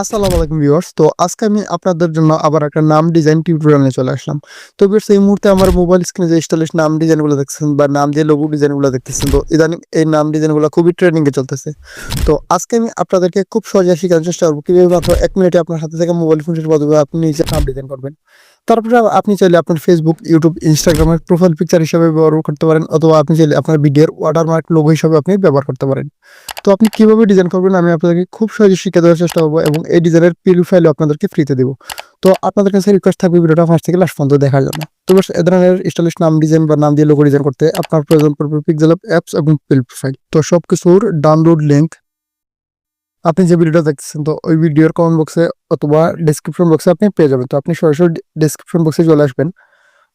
আসসালামু আলাইকুম ভিউয়ার্স। তো আজকে আমি আপনাদের জন্য আবার একটা নাম ডিজাইন টিউটোরিয়াল নিয়ে চলে আসলাম। তো ভিউয়ার্স, এই মুহূর্তে আমার মোবাইল স্ক্রিনে যে স্টাইলিশ নাম ডিজাইনগুলো দেখতেছেন বা নাম দিয়ে লোগো ডিজাইনগুলো দেখতেছেন, তো ইদানিং এই নাম ডিজাইনগুলো খুবই ট্রেন্ডিং এ চলতেছে। তো আজকে আমি আপনাদেরকে খুব সহজে শেখানোর চেষ্টা করব কীভাবে মাত্র এক মিনিটে আপনার হাতে থেকে মোবাইল ফোনের মাধ্যমে আপনি নিজে নাম ডিজাইন করবেন। তারপরে আপনি চাইলে আপনার ফেসবুক ইউটিউব ইনস্টাগ্রামের প্রোফাইল পিকচার হিসেবে ব্যবহার করতে পারেন অথবা আপনি চাইলে আপনার ভিডিওর ওয়াটারমার্ক লোগো হিসেবে আপনি ব্যবহার করতে পারেন। তো আপনি কীভাবে ডিজাইন করবেন আমি আপনাদেরকে খুব সহজে শিখে দেওয়ার চেষ্টা করব এবং এই ডিজাইনের পিল ফাইলও আপনাদেরকে ফ্রিতে দেবো। তো আপনাদের কাছে রিকোয়েস্ট থাকবে ভিডিওটা ফার্স্ট থেকে লাস্ট পর্যন্ত দেখার জন্য। তো বাস এ ধরনের স্টাইলিশ নাম ডিজাইন বা নাম দিয়ে লোগো ডিজাইন করতে আপনার প্রয়োজন পড়বে পিক্সেল অ্যাপস এবং পিল প্রোফাইল তো সব কিছুর ডাউনলোড লিঙ্ক আপনি যে ভিডিওটা দেখছেন তো ওই ভিডিওর কমেন্ট বক্সে অথবা ডেসক্রিপশন বক্সে আপনি পেয়ে যাবেন। তো আপনি সরাসরি ডেসক্রিপশন বক্সে চলে আসবেন।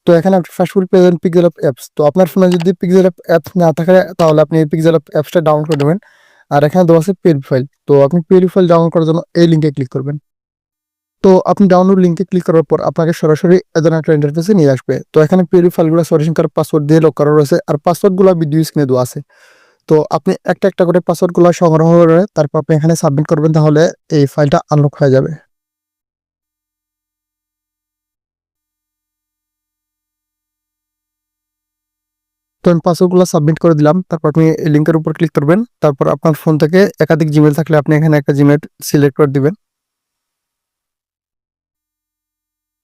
তো এখানে আপনি ফার্স্ট ফুল পেয়ে যাবেন পিক্সেল অ্যাপস তো আপনার ফোনে যদি পিক্সেল অ্যাপস না থাকে, তাহলে আপনি পিক্সেল অ্যাপসটা ডাউনলোড করে নেবেন আর এখানে দেওয়া আছে পেরি ফাইল তো আপনি পেরি ফাইল ডাউনলোড করার জন্য এই লিঙ্কে ক্লিক করবেন। তো আপনি ডাউনলোড লিঙ্কে ক্লিক করার পর আপনাকে সরাসরি এদের একটা ইন্টারফেসে নিয়ে আসবে। তো এখানে পেরি ফাইলগুলো সলিউশন করার পাসওয়ার্ড দিয়ে লক করা রয়েছে আর পাসওয়ার্ডগুলো ভিডিও স্ক্রিনে দেওয়া আছে। তো আপনি একটা একটা করে পাসওয়ার্ডগুলো সংগ্রহ করে তারপর আপনি এখানে সাবমিট করবেন তাহলে এই ফাইলটা আনলক হয়ে যাবে। তো আমি পাসওয়ার্ডগুলো সাবমিট করে দিলাম, তারপর আপনি লিঙ্কের উপর ক্লিক করবেন, তারপর আপনার ফোন থেকে একাধিক জিমেল থাকলে আপনি এখানে একটা জিমেল সিলেক্ট করে দিবেন।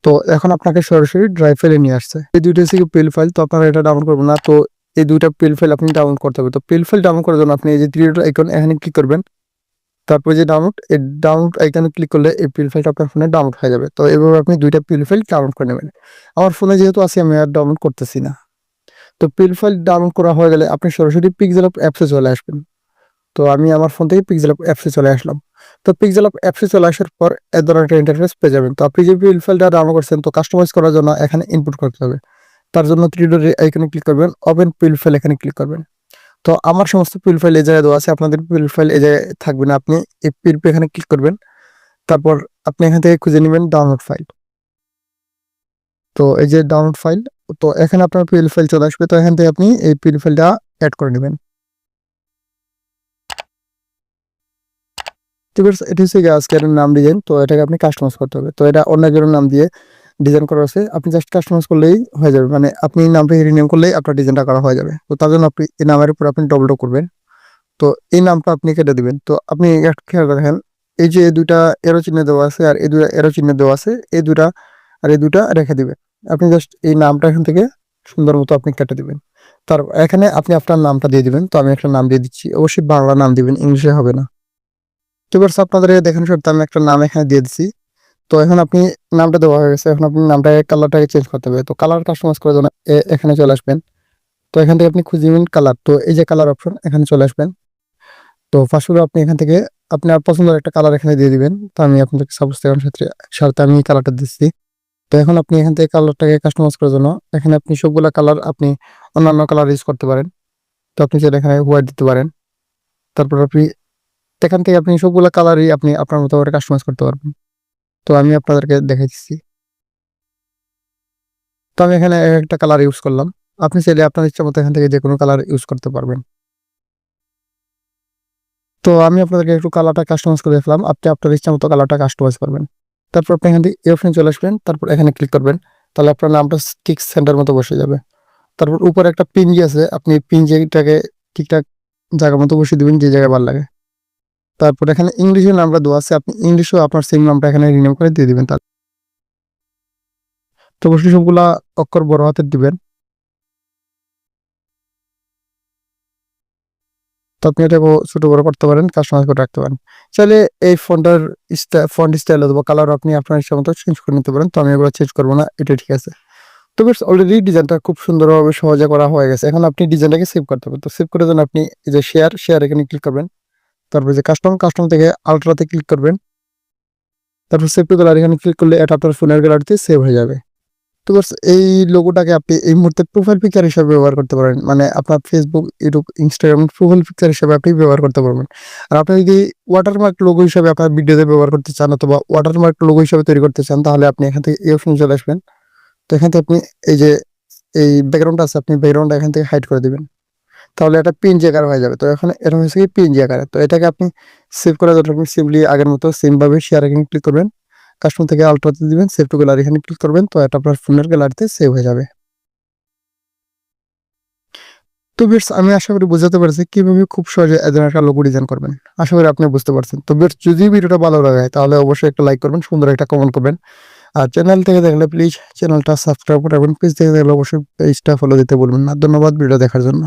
তো এখন আপনাকে সরাসরি ড্রাইভ ফাইলে নিয়ে আসছে। এই দুইটা হচ্ছে পিল ফাইল তো আপনারা এটা ডাউনলোড করবেন না, তো এই দুইটা পিল ফাইল আপনি ডাউনলোড করতে হবে। তো পিল ফাইল ডাউনলোড করার জন্য আপনি এই যে থ্রি আইকন এখানে ক্লিক করবেন, তারপর যে ডাউনলোড এই ডাউনলোড আইকনে ক্লিক করলে এই পিল ফাইলটা আপনার ফোনে ডাউনলোড হয়ে যাবে। তো এভাবে আপনি দুইটা পিল ফাইল ডাউনলোড করে নেবেন। আমার ফোনে যেহেতু আছে, আমি আর ডাউনলোড করতেছি না। তো পিল ফাইল ডাউনলোড করা হয়ে গেলে আপনি সরাসরি পিক্সেল অ্যাপসে চলে আসবেন। তো আমি আমার ফোন থেকে পিক্সেল অ্যাপসে চলে আসলাম। তো পিকজেল পিক্সেল অ্যাপসে চলে আসার পর এ ধরনের একটা ইন্টারফেস পেয়ে যাবেন। তো আপনি যে পিল ফাইলটা ডাউনলোড করছেন, তো কাস্টমাইজ করার জন্য এখানে ইনপুট করতে হবে। তার জন্য ডট আইকনে ক্লিক করবেন ওপেন পিল ফাইল এখানে ক্লিক করবেন। তো আমার সমস্ত পিল ফাইল এই জায়গায় দেওয়া আছে, আপনাদের পিল ফাইল এই জায়গায় থাকবে না, আপনি এই পিল এখানে ক্লিক করবেন। তারপর আপনি এখান থেকে খুঁজে নেবেন ডাউনলোড ফাইল তো এই যে ডাউনলোড ফাইল তো এখানে আপনার পিএল ফাইল চলে আসবে। তো এখান থেকে আপনি এই পিএল ফাইলটা অ্যাড করে নেবেন। ঠিক আছে এটি হচ্ছে আজকের নাম ডিজাইন তো এটাকে আপনি কাস্টমাইজ করতে হবে। তো এটা অন্য একজনের নাম দিয়ে ডিজাইন করা আছে। আপনি জাস্ট কাস্টমাইজ করলেই হয়ে যাবে। মানে আপনি নামটা রিনেম করলেই আপনার ডিজাইনটা করা হয়ে যাবে। তো তার জন্য আপনি এই নামের উপর আপনি ডবল ডো করবেন। তো এই নামটা আপনি কেটে দিবেন। তো আপনি একটু খেয়াল রাখেন, এই যে দুইটা এরো চিহ্ন দেওয়া আছে আর এই দুটা এরো চিহ্ন দেওয়া আছে, এই দুটা আর এই দুটা রেখে দিবেন। আপনি জাস্ট এই নামটা এখান থেকে সুন্দর মতো আপনি কেটে দিবেন। তার এখানে আপনি আপনার নামটা দিয়ে দিবেন। তো আমি একটা নাম দিয়ে দিচ্ছি। অবশ্যই বাংলা নাম দিবেন, ইংলিশে হবে না। তো এবার আপনাদের দেখানো সত্ত্বে আমি একটা নাম এখানে দিয়ে দিচ্ছি। তো এখন আপনি নামটা দেওয়া হয়ে গেছে। এখন আপনি নামটাকে কালারটাকে চেঞ্জ করতে হবে। তো কালার কাস্টমাইজ জন্য এ- এখানে চলে আসবেন। তো এখান থেকে আপনি খুঁজে নেবেন কালার তো এই যে কালার অপশন এখানে চলে আসবেন। তো ফার্স্ট আপনি এখান থেকে আপনার পছন্দের একটা কালার এখানে দিয়ে দিবেন। তো আমি আপনাদেরকে সাপোজ ক্ষেত্রে সাথে আমি কালারটা দিচ্ছি। তো এখন আপনি এখান থেকে কালারটাকে কাস্টমাইজ করার জন্য এখানে আপনি সবগুলা কালার আপনি অন্যান্য কালার ইউজ করতে পারেন। তো আপনি চাইলে এখানে হোয়াইট দিতে পারেন। তারপর আপনি এখান থেকে আপনি সবগুলা কালারই আপনি আপনার মতো করে কাস্টমাইজ করতে পারবেন। তো আমি আপনাদেরকে দেখাই দিচ্ছি তো আমি এখানে একটা কালার ইউজ করলাম। আপনি চাইলে আপনার ইচ্ছা মতো এখান থেকে যে কোনো কালার ইউজ করতে পারবেন। তো আমি আপনাদেরকে একটু কালারটা কাস্টমাইজ করে দেখলাম। আপনি আপনার ইচ্ছা মতো কালারটা কাস্টমাইজ করবেন। তারপর আপনি এখান থেকে এই চলে আসবেন, তারপর এখানে ক্লিক করবেন, তাহলে আপনার নামটা ঠিক সেন্টার মতো বসে যাবে। তারপর উপরে একটা পিঞ্জি আছে, আপনি পিঞ্জিটাকে ঠিকঠাক জায়গা মতো বসে দেবেন, যে জায়গায় ভালো লাগে। তারপর এখানে ইংলিশের নামটা দেওয়া আছে, আপনি ইংলিশেও আপনার সেম নামটা এখানে রিনেম করে দিয়ে দেবেন তার তো অবশ্যই সবগুলা অক্ষর বড় হাতের দিবেন। তো আপনি এটাকে ছোট বড় করতে পারেন কাস্টমাইজ করে রাখতে পারেন। চাইলে এই ফন্টার ফন্ট স্টাইল অথবা কালার আপনি আপনার ইচ্ছা মতো চেঞ্জ করে নিতে পারেন, তো আমি এগুলো চেঞ্জ করব না, এটা ঠিক আছে। তো বেশ অলরেডি ডিজাইনটা খুব সুন্দরভাবে সহজে করা হয়ে গেছে। এখন আপনি ডিজাইনটাকে সেভ করতে হবে তো সেভ করে জন্য আপনি এই যে শেয়ার শেয়ার এখানে ক্লিক করবেন। তারপর যে কাস্টম কাস্টম থেকে আলট্রাতে ক্লিক করবেন। তারপর সেভ টু গ্যালারি এখানে ক্লিক করলে এটা আপনার ফোনের গ্যালারিতে সেভ হয়ে যাবে। বাস এই লোগোটাকে আপনি এই মুহূর্তে প্রোফাইল পিকচার হিসেবে ব্যবহার করতে পারেন মানে আপনার Facebook YouTube Instagram profile picture হিসেবে আপনি ব্যবহার করতে পারবেন। আর আপনি যদি ওয়াটারমার্ক লোগো হিসেবে আপনার ভিডিওতে ব্যবহার করতে চান অথবা ওয়াটারমার্ক লোগো হিসেবে তৈরি করতে চান, তাহলে আপনি এখান থেকে এই চলে আসবেন। তো এখান থেকে আপনি এই যে, এই ব্যাকগ্রাউন্ড আছে, আপনি ব্যাকগ্রাউন্ড এখান থেকে হাইড করে দিবেন। তাহলে এটা পিএনজি আকার হয়ে যাবে। তো এখন এটা হয়েছে কি পিএনজি আকারে। তো এটাকে আপনি সেভ জন্য আপনি সিম্পলি আগের মতো সেম ভাবে শেয়ার ক্লিক করবেন। কাস্টমার থেকে আলট্রাতে দিবেন সেভ টু গ্যালারি এখানে ক্লিক করবেন, তো এটা আপনার ফোনের গ্যালারিতে সেভ হয়ে যাবে। তো বেশ আমি আশা করি বোঝাতে পারছি কীভাবে খুব সহজে এদের একটা লোগো ডিজাইন করবেন। আশা করি আপনি বুঝতে পারছেন। তো বেশ যদি ভিডিওটা ভালো লাগে, তাহলে অবশ্যই একটা লাইক করবেন, সুন্দর একটা কমেন্ট করবেন। আর চ্যানেল থেকে দেখলে প্লিজ চ্যানেলটা সাবস্ক্রাইব করে রাখবেন পেজ থেকে দেখলে অবশ্যই পেজটা ফলো দিতে বলবেন না। ধন্যবাদ ভিডিও দেখার জন্য।